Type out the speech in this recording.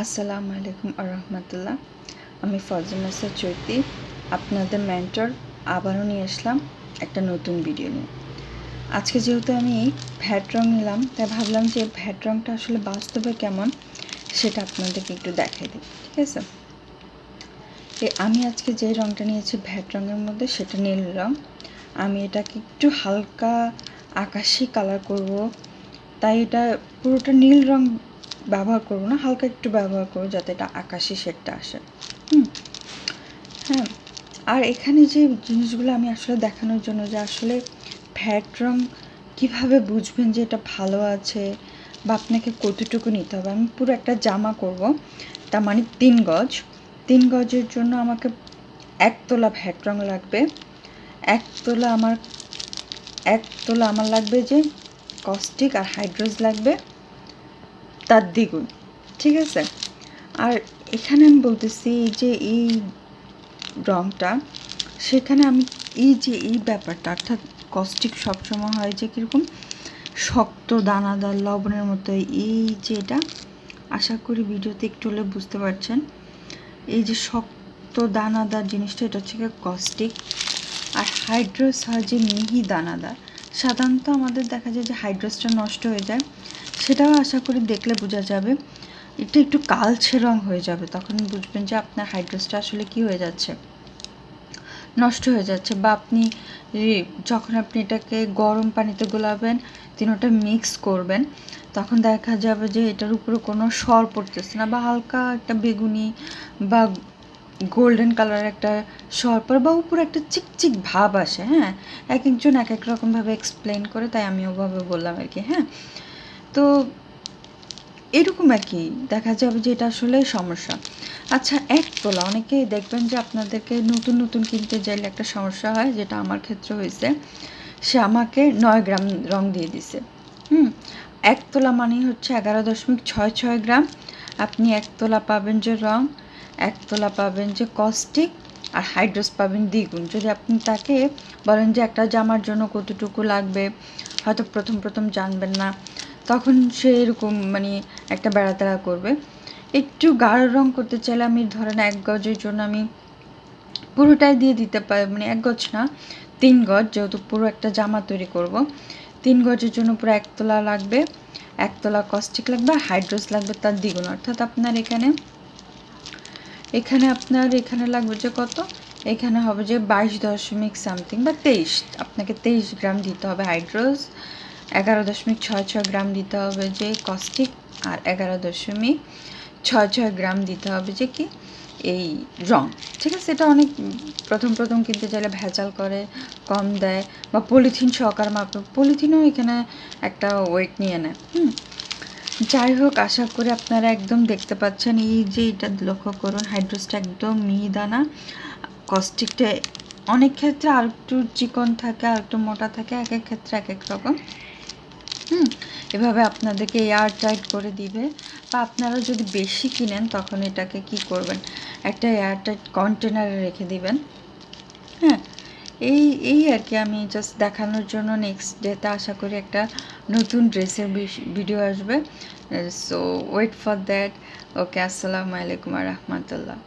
আসসালামু আলাইকুম আরহামতুল্লাহ। আমি ফজলনেসা চৈতি, আপনাদের মেন্টর আবারও নিয়ে আসলাম একটা নতুন ভিডিও নিয়ে। আজকে যেহেতু আমি ভ্যাট রং নিলাম, তাই ভাবলাম যে ভ্যাট রংটা আসলে বাস্তবে কেমন সেটা আপনাদেরকে একটু দেখাই দিই, ঠিক আছে? আমি আজকে যে রংটা নিয়েছি ভ্যাট রঙের মধ্যে সেটা নীল রং। আমি এটাকে একটু হালকা আকাশি কালার করব। তাই এটা পুরোটা নীল রং ব্যবহার করব না, হালকা একটু ব্যবহার করব যাতে এটা আকাশি শেডটা আসে। হুম হ্যাঁ আর এখানে যে জিনিসগুলো আমি আসলে দেখানোর জন্য যে আসলে ফ্যাট রং কীভাবে বুঝবেন যে এটা ভালো আছে বা আপনাকে কতটুকু নিতে হবে? আমি পুরো একটা জামা করব, তার মানে তিন গজ। তিন গজের জন্য আমাকে এক তোলা ভ্যাট রং লাগবে। এক তোলা আমার এক তোলা আমার লাগবে যে, কস্টিক আর হাইড্রোজ লাগবে। তার দ্বিগুণ, ঠিক আছে? আর এখানে আমি বলতেছি যে এই রঙটা সেখানে আমি এই যে এই ব্যাপারটা, অর্থাৎ কস্টিক সবসময় হয় যে কীরকম শক্ত দানাদার লবণের মতো, এই যে এটা, আশা করি ভিডিওতে একটু হলে বুঝতে পারছেন। এই যে শক্ত দানাদার জিনিসটা, এটা হচ্ছে কস্টিক। আর হাইড্রোস হয় যে মিহি দানাদার, সাধারণত আমাদের দেখা যায় যে হাইড্রোসটা নষ্ট হয়ে যায় সেটাও আশা করি দেখলে বোঝা যাবে। এটা একটু কালছে রং হয়ে যাবে, তখন বুঝবেন যে আপনার হাইড্রোসটা আসলে কি হয়ে যাচ্ছে। নষ্ট হয়ে যাচ্ছে বা আপনি যখন আপনি এটাকে গরম পানিতে গোলাবেন তিনোটা মিক্স করবেন, তখন দেখা যাবে যে এটার উপরে কোনো সর পড়তেছে না বা হালকা একটা বেগুনি বা গোল্ডেন কালার একটা সর পর বা উপরে একটা চিকচিক ভাব আসে হ্যাঁ? এক একজন এক এক রকমভাবে এক্সপ্লেন করে, তাই আমি ওভাবে বললাম আর কি হ্যাঁ? তো এরকম আর কি দেখা যাবে যে এটা আসলে সমস্যা। আচ্ছা এক তোলা, অনেকেই দেখবেন যে আপনাদেরকে নতুন নতুন কিনতে চাইলে একটা সমস্যা হয়, যেটা আমার ক্ষেত্রে হয়েছে। সে আমাকে নয় গ্রাম রং দিয়ে দিছে। হুম, এক তোলা মানে হচ্ছে এগারো দশমিক ছয় ছয় গ্রাম। আপনি এক তোলা পাবেন যে রং, এক তোলা পাবেন যে কস্টিক আর হাইড্রোস পাবেন দ্বিগুণ। যদি আপনি তাকে বলেন যে একটা জামার জন্য কতটুকু লাগবে, হয়তো প্রথম প্রথম জানবেন না। তখন সে এরকম মানে একটা বেড়াতেড়া করবে। একটু গাঢ় রং করতে চাইলে আমি ধরেন এক গজের জন্য আমি পুরোটাই দিয়ে দিতে পারি মানে এক গজ না, তিন গজ, যেহেতু পুরো একটা জামা তৈরি করব। তিন গজের জন্য পুরো একতলা লাগবে, একতলা কস্টিক লাগবে, হাইড্রোস লাগবে তার দ্বিগুণ। অর্থাৎ আপনার এখানে এখানে আপনার এখানে লাগবে যে কত? এখানে হবে যে বাইশ দশমিক সামথিং বা তেইশ। আপনাকে তেইশ গ্রাম দিতে হবে হাইড্রোস। এগারো দশমিক ছয় ছয় গ্রাম দিতে হবে যে কস্টিক আর এগারো দশমিক ছয় ছয় গ্রাম দিতে হবে যে কি? এই রং। ঠিক আছে? এটা অনেক প্রথম প্রথম কিনতে চাইলে ভেজাল করে, কম দেয় বা পলিথিন সহকার মাপ। পলিথিনও এখানে একটা ওয়েট নিয়ে নেয়। হুম? যাই হোক, আশা করি আপনারা একদম দেখতে পাচ্ছেন। এই যে এটা লক্ষ্য করুন হাইড্রোসটা একদম মিহিদানা। কস্টিকটা অনেক ক্ষেত্রে আর একটু চিকন থাকে, আর একটু মোটা থাকে, এক এক ক্ষেত্রে এক এক রকম। হুম, এভাবে আপনাদেরকে এয়ার টাইট করে দিবে। বা আপনারা যদি বেশি কিনেন, তখন এটাকে কি করবেন? একটা এয়ার টাইট কন্টেনারে রেখে দিবেন। হ্যাঁ এই এই আর কি আমি জাস্ট দেখানোর জন্য নেক্সট ডেতে আশা করি একটা নতুন ড্রেসের ভিডিও আসবে। So wait for that okay আসসালামু আলাইকুম রহমতুল্লাহ।